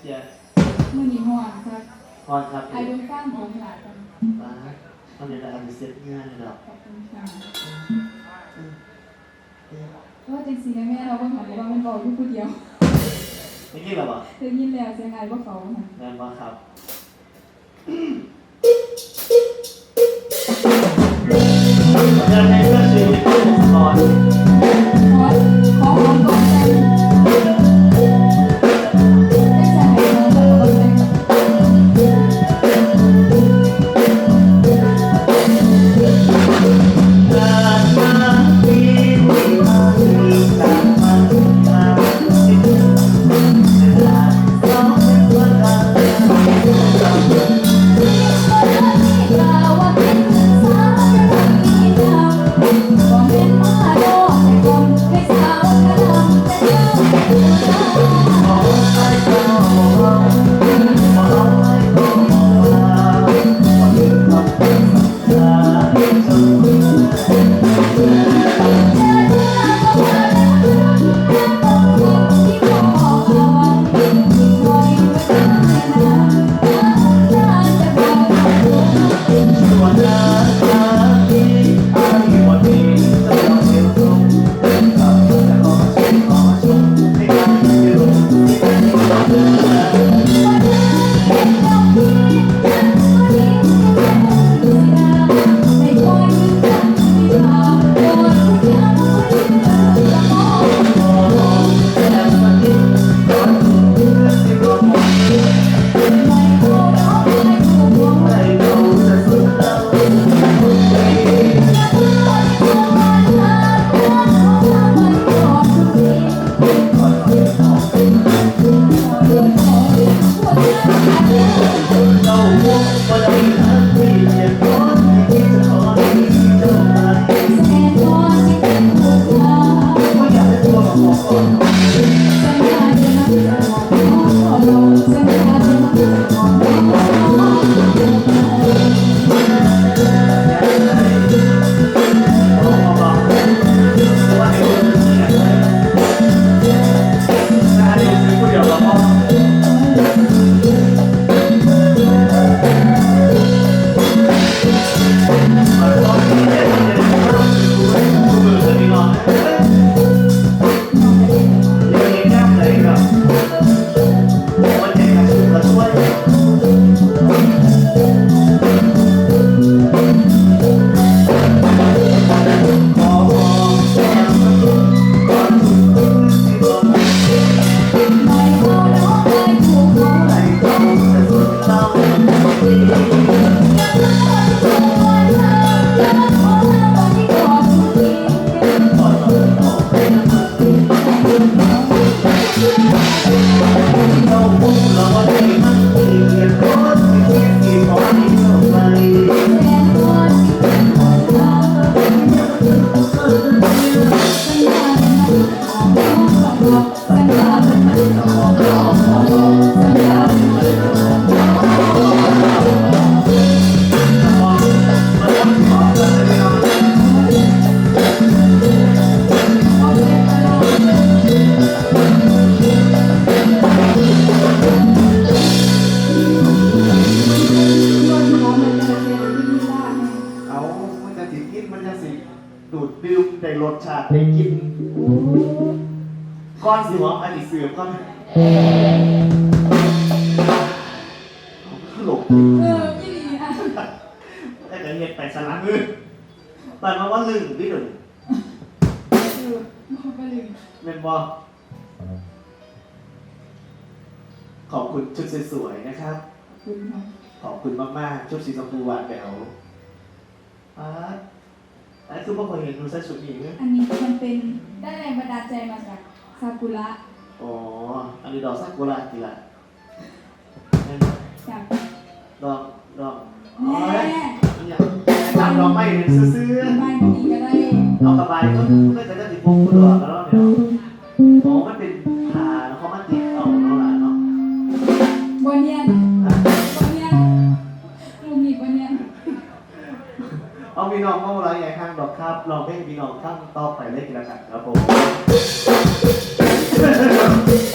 เชียร์มือนี้ห่วงครับพอนครับไอ้ดวงฟังผมหลายคนป้าตอนนี้เราเอาไปเซ็ตงานเลยหรอกขอบคุณค่ะเพราะว่าจริงๆแม่เราก็ถามว่ามันบอกอยู่ผู้เดียวไม่คิดหรอวะได้ยินแล้วเสียงไอ้ว่าเขาค่ะงานมาครับงานในเพื่อนชีวิตผู้สอนขอขอห รสชาติได้กินก้อนสิวะอันนี้เสือก้อนหลบเออยี่ดีอะแต่จะเห็ดไปสลังมือแต่มาว่าลึงพี่หนึ่งเออบอกไปเลยเป็นบอขอบคุณชุดสวยๆนะครับคุณค่ะขอบคุณมากๆ ชุดสีชมพูหวานแหวว อ่าอันนี้คือพวกคนเห็นดูใส่ชุดหญิงเนี่ยอันนี้มันเป็นได้แรงบันดาลใจมาจากซากุระอ๋อ อันนี้ดอกซากุระกี่ละแม่นจากดอกดอกอ๋อแม่อันเนี้ยตามดอกไม้เนี่ยซื้อบ้านนี้ก็ได้ๆเอากระบายก็ก็จะได้ติดพวงกุดอกแล้วเนี่ยอ๋อมันเป็นผ่าแล้วเขามาติดเอาเนาะล่ะเนาะบนเนีย องครับลองให้พี่น้องข้างต่อไปเล่นกันแล้วกันครับผม